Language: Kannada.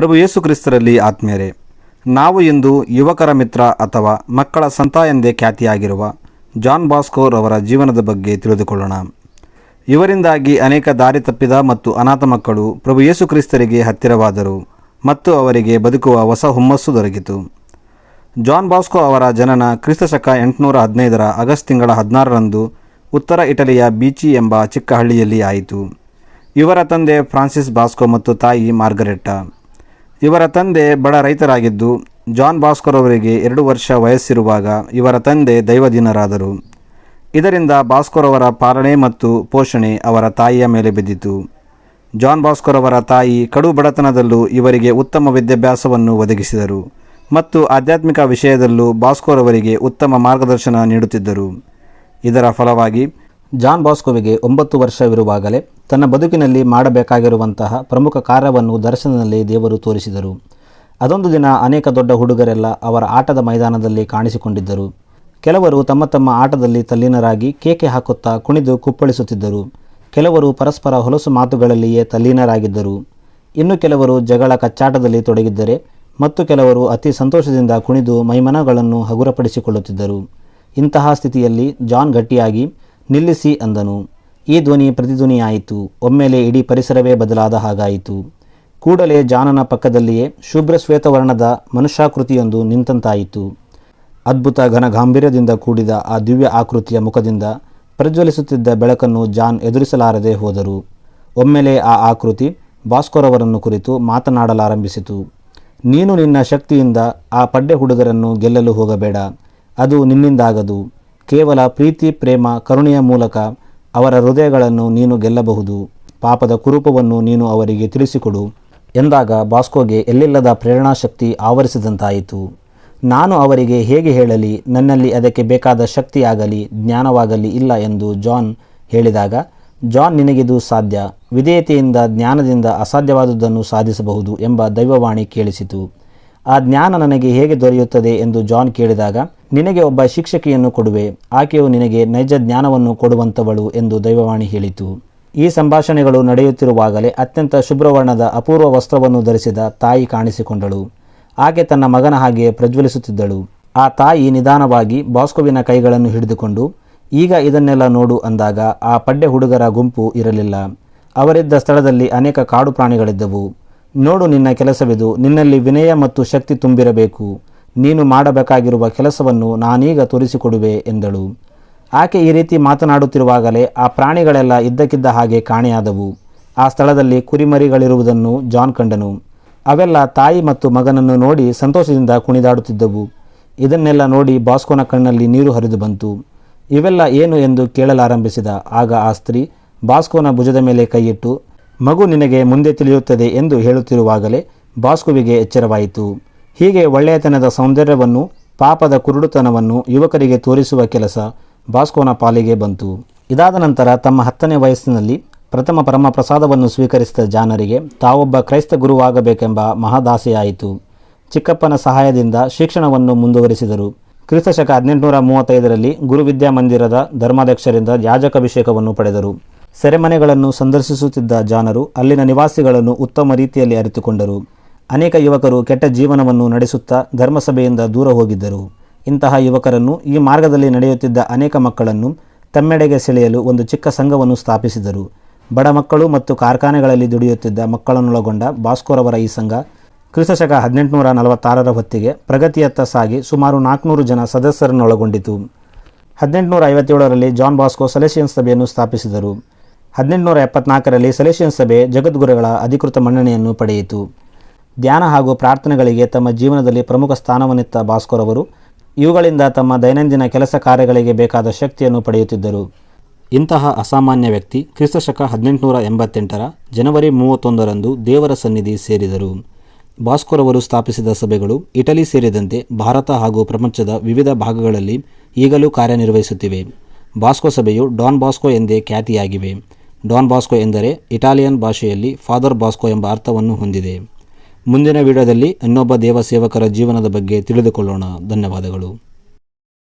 ಪ್ರಭು ಯೇಸು ಕ್ರಿಸ್ತರಲ್ಲಿ ಆತ್ಮೀಯರೇ, ನಾವು ಇಂದು ಯುವಕರ ಮಿತ್ರ ಅಥವಾ ಮಕ್ಕಳ ಸಂತ ಎಂದೇ ಖ್ಯಾತಿಯಾಗಿರುವ ಜಾನ್ ಬಾಸ್ಕೋರ್ ಅವರ ಜೀವನದ ಬಗ್ಗೆ ತಿಳಿದುಕೊಳ್ಳೋಣ. ಇವರಿಂದಾಗಿ ಅನೇಕ ದಾರಿ ತಪ್ಪಿದ ಮತ್ತು ಅನಾಥ ಮಕ್ಕಳು ಪ್ರಭು ಯೇಸು ಕ್ರಿಸ್ತರಿಗೆ ಹತ್ತಿರವಾದರು ಮತ್ತು ಅವರಿಗೆ ಬದುಕುವ ಹೊಸ ಹುಮ್ಮಸ್ಸು ದೊರಕಿತು. ಜಾನ್ ಬಾಸ್ಕೋ ಅವರ ಜನನ ಕ್ರಿಸ್ತಶಕ ಎಂಟುನೂರ ಹದಿನೈದರ ಆಗಸ್ಟ್ ತಿಂಗಳ ಹದಿನಾರರಂದು ಉತ್ತರ ಇಟಲಿಯ ಬೀಚಿ ಎಂಬ ಚಿಕ್ಕ ಹಳ್ಳಿಯಲ್ಲಿ ಆಯಿತು. ಇವರ ತಂದೆ ಫ್ರಾನ್ಸಿಸ್ ಬಾಸ್ಕೋ ಮತ್ತು ತಾಯಿ ಮಾರ್ಗರೆಟ್ಟಾ. ಇವರ ತಂದೆ ಬಡ ರೈತರಾಗಿದ್ದು, ಜಾನ್ ಭಾಸ್ಕರ್ ಅವರಿಗೆ ಎರಡು ವರ್ಷ ವಯಸ್ಸಿರುವಾಗ ಇವರ ತಂದೆ ದೈವದೀನರಾದರು ಇದರಿಂದ ಬಾಸ್ಕೋರವರ ಪಾಲನೆ ಮತ್ತು ಪೋಷಣೆ ಅವರ ತಾಯಿಯ ಮೇಲೆ ಬಿದ್ದಿತು. ಜಾನ್ ಭಾಸ್ಕರ್ ಅವರ ತಾಯಿ ಕಡು ಬಡತನದಲ್ಲೂ ಇವರಿಗೆ ಉತ್ತಮ ವಿದ್ಯಾಭ್ಯಾಸವನ್ನು ಒದಗಿಸಿದರು ಮತ್ತು ಆಧ್ಯಾತ್ಮಿಕ ವಿಷಯದಲ್ಲೂ ಭಾಸ್ಕರ್ ಅವರಿಗೆ ಉತ್ತಮ ಮಾರ್ಗದರ್ಶನ ನೀಡುತ್ತಿದ್ದರು. ಇದರ ಫಲವಾಗಿ ಜಾನ್ ಬಾಸ್ಕೋವಿಗೆ ಒಂಬತ್ತು ವರ್ಷವಿರುವಾಗಲೇ ತನ್ನ ಬದುಕಿನಲ್ಲಿ ಮಾಡಬೇಕಾಗಿರುವಂತಹ ಪ್ರಮುಖ ಕಾರ್ಯವನ್ನು ದರ್ಶನದಲ್ಲಿ ದೇವರು ತೋರಿಸಿದರು. ಅದೊಂದು ದಿನ ಅನೇಕ ದೊಡ್ಡ ಹುಡುಗರೆಲ್ಲ ಅವರ ಆಟದ ಮೈದಾನದಲ್ಲಿ ಕಾಣಿಸಿಕೊಂಡಿದ್ದರು. ಕೆಲವರು ತಮ್ಮ ತಮ್ಮ ಆಟದಲ್ಲಿ ತಲ್ಲೀನರಾಗಿ ಕೇಕೆ ಹಾಕುತ್ತಾ ಕುಣಿದು ಕುಪ್ಪಳಿಸುತ್ತಿದ್ದರು. ಕೆಲವರು ಪರಸ್ಪರ ಹೊಲಸು ಮಾತುಗಳಲ್ಲಿಯೇ ತಲ್ಲೀನರಾಗಿದ್ದರು. ಇನ್ನು ಕೆಲವರು ಜಗಳ ಕಚ್ಚಾಟದಲ್ಲಿ ತೊಡಗಿದ್ದರೆ ಮತ್ತು ಕೆಲವರು ಅತಿ ಸಂತೋಷದಿಂದ ಕುಣಿದು ಮೈಮನಗಳನ್ನು ಹಗುರಪಡಿಸಿಕೊಳ್ಳುತ್ತಿದ್ದರು. ಇಂತಹ ಸ್ಥಿತಿಯಲ್ಲಿ ಜಾನ್ ಗಟ್ಟಿಯಾಗಿ ನಿಲ್ಲಿಸಿ ಅಂದನು. ಈ ಧ್ವನಿ ಪ್ರತಿಧ್ವನಿಯಾಯಿತು. ಒಮ್ಮೆಲೆ ಇಡೀ ಪರಿಸರವೇ ಬದಲಾದ ಹಾಗಾಯಿತು. ಕೂಡಲೇ ಜಾನನ ಪಕ್ಕದಲ್ಲಿಯೇ ಶುಭ್ರ ಶ್ವೇತವರ್ಣದ ಮನುಷ್ಯಾಕೃತಿಯೊಂದು ನಿಂತಂತಾಯಿತು. ಅದ್ಭುತ ಘನ ಗಾಂಭೀರ್ಯದಿಂದ ಕೂಡಿದ ಆ ದಿವ್ಯ ಆಕೃತಿಯ ಮುಖದಿಂದ ಪ್ರಜ್ವಲಿಸುತ್ತಿದ್ದ ಬೆಳಕನ್ನು ಜಾನ್ ಎದುರಿಸಲಾರದೆ ಹೋದರು. ಒಮ್ಮೆಲೆ ಆ ಆಕೃತಿ ಭಾಸ್ಕರವರನ್ನು ಕುರಿತು ಮಾತನಾಡಲಾರಂಭಿಸಿತು. ನೀನು ನಿನ್ನ ಶಕ್ತಿಯಿಂದ ಆ ಪಡ್ಡೆ ಹುಡುಗರನ್ನು ಗೆಲ್ಲಲು ಹೋಗಬೇಡ. ಅದು ನಿನ್ನಿಂದಾಗದು. ಕೇವಲ ಪ್ರೀತಿ, ಪ್ರೇಮ, ಕರುಣೆಯ ಮೂಲಕ ಅವರ ಹೃದಯಗಳನ್ನು ನೀನು ಗೆಲ್ಲಬಹುದು. ಪಾಪದ ಕುರೂಪವನ್ನು ನೀನು ಅವರಿಗೆ ತಿಳಿಸಿಕೊಡು. ಎಂದಾಗ ಬಾಸ್ಕೋಗೆ ಎಲ್ಲಿಲ್ಲದ ಪ್ರೇರಣಾಶಕ್ತಿ ಆವರಿಸಿದಂತಾಯಿತು. ನಾನು ಅವರಿಗೆ ಹೇಗೆ ಹೇಳಲಿ, ನನ್ನಲ್ಲಿ ಅದಕ್ಕೆ ಬೇಕಾದ ಶಕ್ತಿಯಾಗಲಿ, ಜ್ಞಾನವಾಗಲಿ ಇಲ್ಲ ಎಂದು ಜಾನ್ ಹೇಳಿದಾಗ, ಜಾನ್ ನಿನಗಿದು ಸಾಧ್ಯ, ವಿಧೇಯತೆಯಿಂದ, ಜ್ಞಾನದಿಂದ ಅಸಾಧ್ಯವಾದುದನ್ನು ಸಾಧಿಸಬಹುದು ಎಂಬ ದೈವವಾಣಿ ಕೇಳಿಸಿತು. ಆ ಜ್ಞಾನ ನನಗೆ ಹೇಗೆ ದೊರೆಯುತ್ತದೆ ಎಂದು ಜಾನ್ ಕೇಳಿದಾಗ ನಿನಗೆ ಒಬ್ಬ ಶಿಕ್ಷಕಿಯನ್ನು ಕೊಡುವೆ, ಆಕೆಯು ನಿನಗೆ ನೈಜ ಜ್ಞಾನವನ್ನು ಕೊಡುವಂಥವಳು ಎಂದು ದೈವವಾಣಿ ಹೇಳಿತು. ಈ ಸಂಭಾಷಣೆಗಳು ನಡೆಯುತ್ತಿರುವಾಗಲೇ ಅತ್ಯಂತ ಶುಭ್ರವರ್ಣದ ಅಪೂರ್ವ ವಸ್ತ್ರವನ್ನು ಧರಿಸಿದ ತಾಯಿ ಕಾಣಿಸಿಕೊಂಡಳು. ಆಕೆ ತನ್ನ ಮಗನ ಹಾಗೆಯೇ ಪ್ರಜ್ವಲಿಸುತ್ತಿದ್ದಳು. ಆ ತಾಯಿ ನಿಧಾನವಾಗಿ ಬಾಸ್ಕೋವಿನ ಕೈಗಳನ್ನು ಹಿಡಿದುಕೊಂಡು, ಈಗ ಇದನ್ನೆಲ್ಲ ನೋಡು ಅಂದಾಗ ಆ ಪಡ್ಡೆ ಹುಡುಗರ ಗುಂಪು ಇರಲಿಲ್ಲ. ಅವರಿದ್ದ ಸ್ಥಳದಲ್ಲಿ ಅನೇಕ ಕಾಡು ಪ್ರಾಣಿಗಳಿದ್ದವು. ನೋಡು ನಿನ್ನ ಕೆಲಸವಿದು, ನಿನ್ನಲ್ಲಿ ವಿನಯ ಮತ್ತು ಶಕ್ತಿ ತುಂಬಿರಬೇಕು. ನೀನು ಮಾಡಬೇಕಾಗಿರುವ ಕೆಲಸವನ್ನು ನಾನೀಗ ತೋರಿಸಿಕೊಡುವೆ ಎಂದಳು. ಆಕೆ ಈ ರೀತಿ ಮಾತನಾಡುತ್ತಿರುವಾಗಲೇ ಆ ಪ್ರಾಣಿಗಳೆಲ್ಲ ಇದ್ದಕ್ಕಿದ್ದ ಹಾಗೆ ಕಾಣೆಯಾದವು. ಆ ಸ್ಥಳದಲ್ಲಿ ಕುರಿಮರಿಗಳಿರುವುದನ್ನು ಜಾನ್ ಕಂಡನು. ಅವೆಲ್ಲ ತಾಯಿ ಮತ್ತು ಮಗನನ್ನು ನೋಡಿ ಸಂತೋಷದಿಂದ ಕುಣಿದಾಡುತ್ತಿದ್ದವು. ಇದನ್ನೆಲ್ಲ ನೋಡಿ ಬಾಸ್ಕೋನ ಕಣ್ಣಲ್ಲಿ ನೀರು ಹರಿದು ಬಂತು. ಇವೆಲ್ಲ ಏನು ಎಂದು ಕೇಳಲಾರಂಭಿಸಿದ ಆಗ ಆ ಸ್ತ್ರೀ ಬಾಸ್ಕೋನ ಭುಜದ ಮೇಲೆ ಕೈಯಿಟ್ಟು, ಮಗು ನಿನಗೆ ಮುಂದೆ ತಿಳಿಯುತ್ತದೆ ಎಂದು ಹೇಳುತ್ತಿರುವಾಗಲೇ ಬಾಸ್ಕುವಿಗೆ ಎಚ್ಚರವಾಯಿತು. ಹೀಗೆ ಒಳ್ಳೆಯತನದ ಸೌಂದರ್ಯವನ್ನು, ಪಾಪದ ಕುರುಡುತನವನ್ನು ಯುವಕರಿಗೆ ತೋರಿಸುವ ಕೆಲಸ ಬಾಸ್ಕೋನ ಪಾಲಿಗೆ ಬಂತು. ಇದಾದ ನಂತರ ತಮ್ಮ ಹತ್ತನೇ ವಯಸ್ಸಿನಲ್ಲಿ ಪ್ರಥಮ ಪರಮ ಪ್ರಸಾದವನ್ನು ಸ್ವೀಕರಿಸಿದ ಜಾನರಿಗೆ ತಾವೊಬ್ಬ ಕ್ರೈಸ್ತ ಗುರುವಾಗಬೇಕೆಂಬ ಮಹದಾಸೆಯಾಯಿತು. ಚಿಕ್ಕಪ್ಪನ ಸಹಾಯದಿಂದ ಶಿಕ್ಷಣವನ್ನು ಮುಂದುವರಿಸಿದರು. ಕ್ರಿಸ್ತಶಕ ಹದಿನೆಂಟುನೂರ ಮೂವತ್ತೈದರಲ್ಲಿ ಗುರು ವಿದ್ಯಾಮಂದಿರದ ಧರ್ಮಾಧ್ಯಕ್ಷರಿಂದ ಯಾಜಕಾಭಿಷೇಕವನ್ನು ಪಡೆದರು. ಸೆರೆಮನೆಗಳನ್ನು ಸಂದರ್ಶಿಸುತ್ತಿದ್ದ ಜಾನರು ಅಲ್ಲಿನ ನಿವಾಸಿಗಳನ್ನು ಉತ್ತಮ ರೀತಿಯಲ್ಲಿ ಅರಿತುಕೊಂಡರು. ಅನೇಕ ಯುವಕರು ಕೆಟ್ಟ ಜೀವನವನ್ನು ನಡೆಸುತ್ತಾ ಧರ್ಮಸಭೆಯಿಂದ ದೂರ ಹೋಗಿದ್ದರು. ಇಂತಹ ಯುವಕರನ್ನು ಈ ಮಾರ್ಗದಲ್ಲಿ ನಡೆಯುತ್ತಿದ್ದ ಅನೇಕ ಮಕ್ಕಳನ್ನು ತಮ್ಮೆಡೆಗೆ ಸೆಳೆಯಲು ಒಂದು ಚಿಕ್ಕ ಸಂಘವನ್ನು ಸ್ಥಾಪಿಸಿದರು. ಬಡ ಮಕ್ಕಳು ಮತ್ತು ಕಾರ್ಖಾನೆಗಳಲ್ಲಿ ದುಡಿಯುತ್ತಿದ್ದ ಮಕ್ಕಳನ್ನೊಳಗೊಂಡ ಭಾಸ್ಕೋರವರ ಈ ಸಂಘ ಕ್ರಿಸ್ತಶಕ ಹದಿನೆಂಟುನೂರ ನಲವತ್ತಾರರ ಹೊತ್ತಿಗೆ ಪ್ರಗತಿಯತ್ತ ಸಾಗಿ ಸುಮಾರು ನಾಲ್ಕುನೂರು ಜನ ಸದಸ್ಯರನ್ನೊಳಗೊಂಡಿತು. ಹದಿನೆಂಟುನೂರ ಐವತ್ತೇಳರಲ್ಲಿ ಜಾನ್ ಬಾಸ್ಕೋ ಸೆಲೆಷಿಯನ್ ಸಭೆಯನ್ನು ಸ್ಥಾಪಿಸಿದರು. ಹದಿನೆಂಟುನೂರ ಎಪ್ಪತ್ನಾಲ್ಕರಲ್ಲಿ ಸೆಲೆಷಿಯನ್ ಸಭೆ ಜಗದ್ಗುರುಗಳ ಅಧಿಕೃತ ಮನ್ನಣೆಯನ್ನು ಪಡೆಯಿತು. ಧ್ಯಾನ ಹಾಗೂ ಪ್ರಾರ್ಥನೆಗಳಿಗೆ ತಮ್ಮ ಜೀವನದಲ್ಲಿ ಪ್ರಮುಖ ಸ್ಥಾನವನ್ನಿತ್ತ ಭಾಸ್ಕೋರವರು ಇವುಗಳಿಂದ ತಮ್ಮ ದೈನಂದಿನ ಕೆಲಸ ಕಾರ್ಯಗಳಿಗೆ ಬೇಕಾದ ಶಕ್ತಿಯನ್ನು ಪಡೆಯುತ್ತಿದ್ದರು. ಇಂತಹ ಅಸಾಮಾನ್ಯ ವ್ಯಕ್ತಿ ಕ್ರಿಸ್ತಶಕ ಹದಿನೆಂಟುನೂರ ಎಂಬತ್ತೆಂಟರ ಜನವರಿ ಮೂವತ್ತೊಂದರಂದು ದೇವರ ಸನ್ನಿಧಿ ಸೇರಿದರು. ಬಾಸ್ಕೋರವರು ಸ್ಥಾಪಿಸಿದ ಸಭೆಗಳು ಇಟಲಿ ಸೇರಿದಂತೆ ಭಾರತ ಹಾಗೂ ಪ್ರಪಂಚದ ವಿವಿಧ ಭಾಗಗಳಲ್ಲಿ ಈಗಲೂ ಕಾರ್ಯನಿರ್ವಹಿಸುತ್ತಿವೆ. ಬಾಸ್ಕೋ ಸಭೆಯು ಡಾನ್ ಬಾಸ್ಕೋ ಎಂದೇ ಖ್ಯಾತಿಯಾಗಿವೆ. ಡಾನ್ ಬಾಸ್ಕೋ ಎಂದರೆ ಇಟಾಲಿಯನ್ ಭಾಷೆಯಲ್ಲಿ ಫಾದರ್ ಬಾಸ್ಕೋ ಎಂಬ ಅರ್ಥವನ್ನು ಹೊಂದಿದೆ. ಮುಂದಿನ ವಿಡಿಯೋದಲ್ಲಿ ಇನ್ನೊಬ್ಬ ದೇವಸೇವಕರ ಜೀವನದ ಬಗ್ಗೆ ತಿಳಿದುಕೊಳ್ಳೋಣ. ಧನ್ಯವಾದಗಳು.